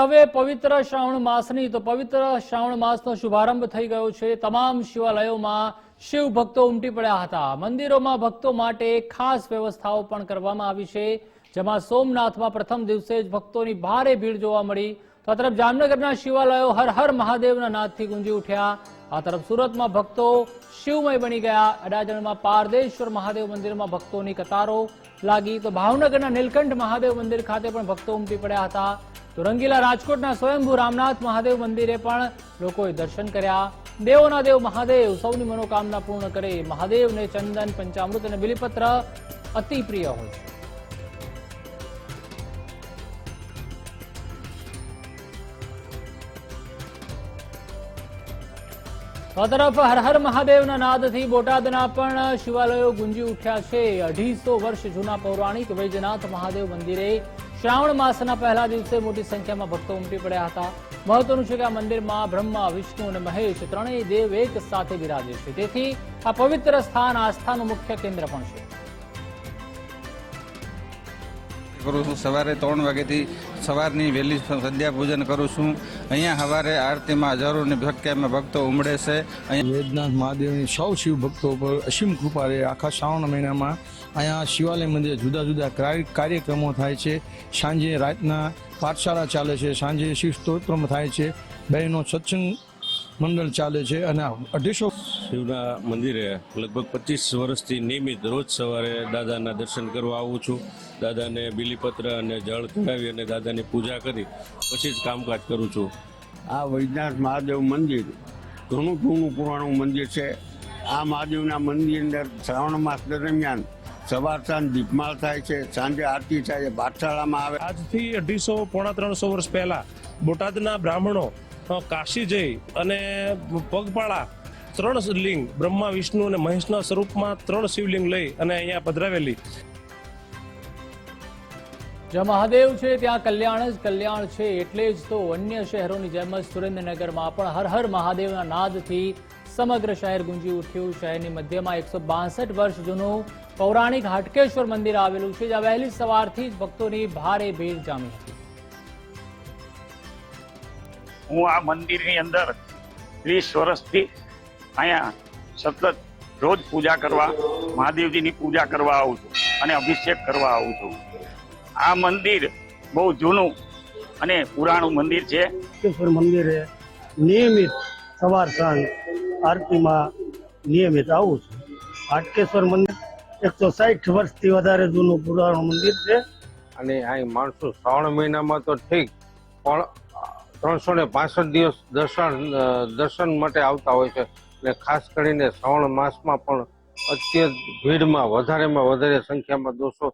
હવે પવિત્ર શ્રાવણ માસની, તો પવિત્ર શ્રાવણ માસનો શુભારંભ થઈ ગયો છે. તમામ શિવાલયોમાં શિવ ભક્તો ઉમટી પડ્યા હતા. મંદિરોમાં ભક્તો માટે ખાસ વ્યવસ્થાઓ પણ કરવામાં આવી છે, જેમાં સોમનાથમાં પ્રથમ દિવસે જ ભક્તોની ભારે ભીડ જોવા મળી. તો આ તરફ જામનગરના શિવાલયો હર હર મહાદેવના નાદથી ગુંજી ઉઠ્યા. આ તરફ સુરતમાં ભક્તો શિવમય બની ગયા. અડાજણમાં પારદેશ્વર મહાદેવ મંદિરમાં ભક્તોની કતારો લાગી. તો ભાવનગરના નીલકંઠ મહાદેવ મંદિર ખાતે પણ ભક્તો ઉમટી પડ્યા હતા. તો રંગીલા રાજકોટના સ્વયંભૂ રામનાથ મહાદેવ મંદિરે પણ લોકોએ દર્શન કર્યા. દેવોના દેવ મહાદેવ સૌની મનોકામના પૂર્ણ કરે મહાદેવને ચંદન, પંચામૃત અને બિલીપત્ર અતિ પ્રિય હોય છે. તરફ હર મહાદેવના નાદથી બોટાદના પણ શિવાલયો ગુંજી ઉઠ્યા છે. અઢીસો વર્ષ જૂના પૌરાણિક વૈજનાથ મહાદેવ મંદિરે શ્રાવણ માસના પહેલા દિવસે મોટી સંખ્યામાં ભક્તો ઉમટી પડ્યા હતા. મહત્વનું છે કે આ મંદિરમાં બ્રહ્મા, વિષ્ણુ અને મહેશ ત્રણેય દેવ એક સાથે બિરાજે છે. તેથી આ પવિત્ર સ્થાન આસ્થાનું મુખ્ય કેન્દ્ર પણ છે. કરું છું. સવારે ત્રણ વાગ્યાથી સવારની વહેલી સંધ્યા પૂજન કરું છું. અહીંયા સવારે આરતીમાં હજારોની સંખ્યામાં ભક્તો ઉમડે છે. અહીંયા વેદનાથ મહાદેવની સૌ શિવ ભક્તો પર અસીમ કૃપા રહે. આખા શ્રાવણ મહિનામાં અહીંયા શિવાલય મંદિરે જુદા જુદા કાર્ય- કાર્યક્રમો થાય છે. સાંજે રાતના પાઠશાળા ચાલે છે. સાંજે શિવ સ્તોત્રમ થાય છે. બહેનો સત્સંગ મંડળ ચાલે છે અને અઢીસો શિવના મંદિરે લગભગ પચીસ વર્ષથી નિયમિત રોજ સવારે દાદાના દર્શન કરવા આવું છું. દાદાને બિલીપત્ર અને જળ ચડાવી અને દાદાની પૂજા કરી પછી જ કામકાજ કરું છું. આ વૈદ્યનાથ મહાદેવ મંદિર ઘણું જૂનું પુરાણું મંદિર છે. આ મહાદેવના મંદિર અંદર શ્રાવણ માસ દરમિયાન સવાર સાંજ દીપમાળ થાય છે સાંજે આરતી થાય છે પાઠશાળામાં આવે. આજથી અઢીસો પોણા ત્રણસો વર્ષ પહેલા બોટાદના બ્રાહ્મણો કાશી જઈ અને પગપાળા ત્રણ લિંગ બ્રહ્મા, વિષ્ણુ અને મહેશના સ્વરૂપમાં ત્રણ શિવલિંગ લઈ અને અહીંયા પધરાવેલી. જ્યાં મહાદેવ છે, ત્યાં કલ્યાણ જ કલ્યાણ છે, એટલે જ તો અન્ય શહેરોની જેમ જ સુરેન્દ્રનગરમાં પણ હર હર મહાદેવના નાદથી સમગ્ર શહેર ગુંજી ઉઠ્યું. શહેરની મધ્યમાં એકસો બાસઠ વર્ષ જૂનું પૌરાણિક હાટકેશ્વર મંદિર આવેલું છે, જ્યાં વહેલી સવારથી જ ભક્તોની ભારે ભીડ જામી હતી. હું આ મંદિરની અંદર ત્રીસ વર્ષથી અહીંયા સતત રોજ પૂજા કરવા મહાદેવજીની પૂજા કરવા આવું છું અને અભિષેક કરવા આવું છું. આ મંદિર બહુ જૂનું અને પુરાણું મંદિર છે. હાટકેશ્વર મંદિરે નિયમિત સવાર સાંજ આરતીમાં નિયમિત આવું છું. હાટકેશ્વર મંદિર એકસો સાઠ વર્ષથી વધારે જૂનું પુરાણું મંદિર છે. અને અહીં માણસો શ્રાવણ મહિનામાં તો ઠીક પણ ત્રણસો ને પાસઠ દિવસ દર્શન દર્શન માટે આવતા હોય છે. અને ખાસ કરીને શ્રાવણ માસમાં પણ અત્યંત ભીડમાં વધારેમાં વધારે સંખ્યામાં દોસો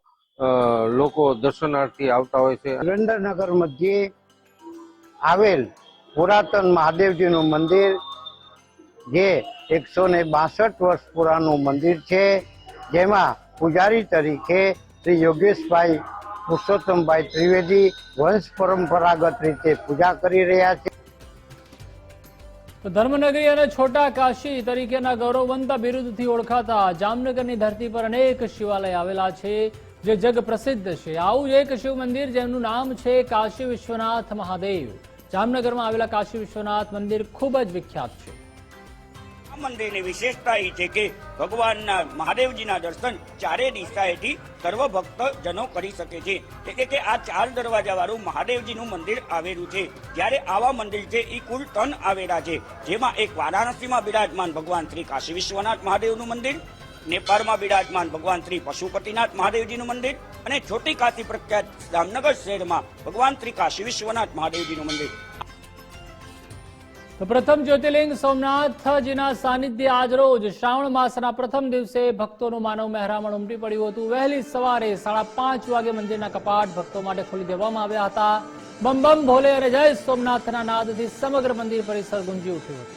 લોકો દર્શનાર્થી આવતા હોય છે. સુરેન્દ્રનગર મધ્યે આવેલ પુરાતન મહાદેવજીનું મંદિર, જે એકસો ને બાસઠ વર્ષ પુરાનું મંદિર છે, જેમાં પૂજારી તરીકે શ્રી યોગેશભાઈ પુરુષોત્તમભાઈ ત્રિવેદી વંશ પરંપરાગત રીતે પૂજા કરી રહ્યા છે. ધર્મનગરી અને છોટા કાશી તરીકેના ગૌરવવંતા બિરુદથી ઓળખાતા જામનગરની ધરતી પર અનેક શિવાલય આવેલા છે, જે જગ પ્રસિદ્ધ છે. આવું એક શિવ મંદિર જેમનું નામ છે કાશી વિશ્વનાથ મહાદેવ. જામનગરમાં આવેલા કાશી વિશ્વનાથ મંદિર ખૂબ જ વિખ્યાત છે. મંદિરની વિશેષતા એ છે કે ભગવાનના મહાદેવજીના દર્શન ચારે દિશાએથી સર્વ ભક્ત જનો કરી શકે છે. એટલે કે આ ચાર દરવાજા વાળું મહાદેવજીનું મંદિર આવેલું છે. જ્યારે આવા મંદિર છે એ કુલ ત્રણ આવેલા છે. જેમાં એક વારાણસીમાં બિરાજમાન ભગવાન શ્રી કાશી વિશ્વનાથ મહાદેવનું મંદિર, નેપાળમાં બિરાજમાન ભગવાન શ્રી પશુપતિનાથ મહાદેવજીનું મંદિર અને છોટી કાશી પ્રખ્યાત જામનગર શહેરમાં ભગવાન શ્રી કાશી વિશ્વનાથ મહાદેવજીનું મંદિર. પ્રથમ જ્યોતિર્લિંગ સોમનાથજીના સાનિધ્ય આજરોજ શ્રાવણ માસના પ્રથમ દિવસે ભક્તોનું માનવ મહેરામણ ઉમટી પડ્યું હતું. વહેલી સવારે સાડા પાંચ વાગે મંદિરના કપાટ ભક્તો માટે ખોલી દેવામાં આવ્યા હતા. બમ બમ ભોલે અને જય સોમનાથના નાદથી સમગ્ર મંદિર પરિસર ગુંજી ઉઠ્યું હતું.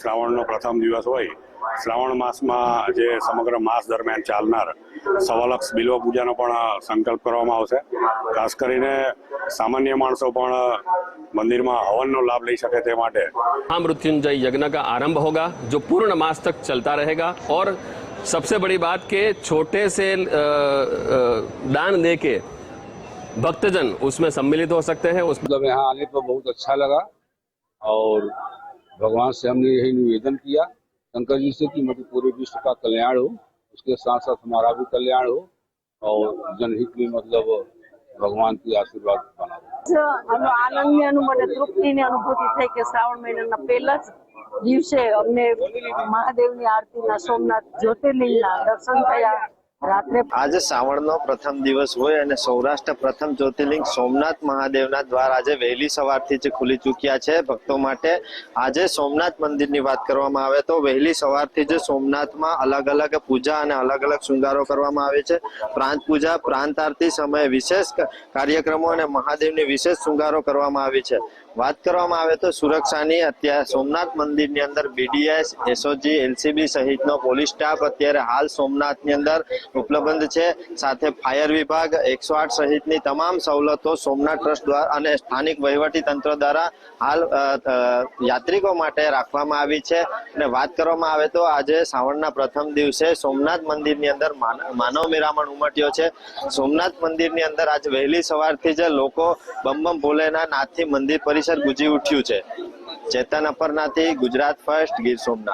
શ્રાવણનો પ્રથમ દિવસ હોય. શ્રાવણ માસમાં જે સમગ્ર માસ દરમિયાન ચાલનાર સવાલક્ષ બિલ્વ પૂજાનો પણ સંકલ્પ કરવામાં આવશે. ખાસ કરીને સામાન્ય માણસો પણ મંદિરમાં હવનનો લાભ લઈ શકે તે માટે महामृत्युंजय यज्ञ का आरंभ होगा जो पूर्ण मास तक चलता रहेगा और सबसे बड़ी बात कि छोटे से अ, अ, दान दे के भक्तजन उसमें सम्मिलित हो सकते हैं उस मतलब यहाँ आने पर बहुत अच्छा लगा और भगवान से हमने यही निवेदन किया शंकर जी से कि मतलब पूरे विश्व का कल्याण हो उसके साथ साथ हमारा भी कल्याण हो और जनहित में मतलब ભગવાનથી આશીર્વાદ બનાવો આનંદની અનુભવ અને અનુભૂતિ થઈ કે શ્રાવણ મહિનાના પહેલા જ દિવસે અમને મહાદેવની આરતી ના સોમનાથ જ્યોતિર્લિંગના દર્શન થયા. રાત્રે આજે શ્રાવણનો પ્રથમ દિવસ હોય અને સૌરાષ્ટ્ર પ્રથમ જ્યોતિર્લિંગ સોમનાથ મહાદેવના દ્વાર આજે વહેલી સવારથી જ ખુલી ચૂક્યા છે. ભક્તો માટે આજે સોમનાથ મંદિરની વાત કરવામાં આવે તો વહેલી સવારથી જ સોમનાથમાં અલગ અલગ પૂજા અને અલગ અલગ શૃંગારો કરવામાં આવે છે. પ્રાંત પૂજા, પ્રાંત આરતી સમયે વિશેષ કાર્યક્રમો અને મહાદેવની વિશેષ શૃંગારો કરવામાં આવી છે. વાત કરવામાં આવે તો સુરક્ષાની, અત્યારે સોમનાથ મંદિરની અંદર બીડીએસ એસઓજી એલસીબી સહિતનો પોલીસ સ્ટાફ અત્યારે હાલ સોમનાથની અંદર ઉપલબ્ધ છે. સાથે ફાયર વિભાગ એકસો આઠ સહિતની તમામ સવલતો સોમનાથ ટ્રસ્ટ દ્વારા અને સ્થાનિક વહીવટી તંત્ર દ્વારા હાલ યાત્રિકો માટે રાખવામાં આવી છે. અને વાત કરવામાં આવે તો આજે શ્રાવણના પ્રથમ દિવસે સોમનાથ મંદિરની અંદર માન- માનવ મેરામણ ઉમટ્યો છે. સોમનાથ મંદિરની અંદર આજે વહેલી સવારથી જ લોકો બમ ભોલેના નાથથી મંદિર પરિસર ગુજી ઉઠ્યું છે. ચેતન અપરનાથી ગુજરાત ફર્સ્ટ ગીર સોમનાથ.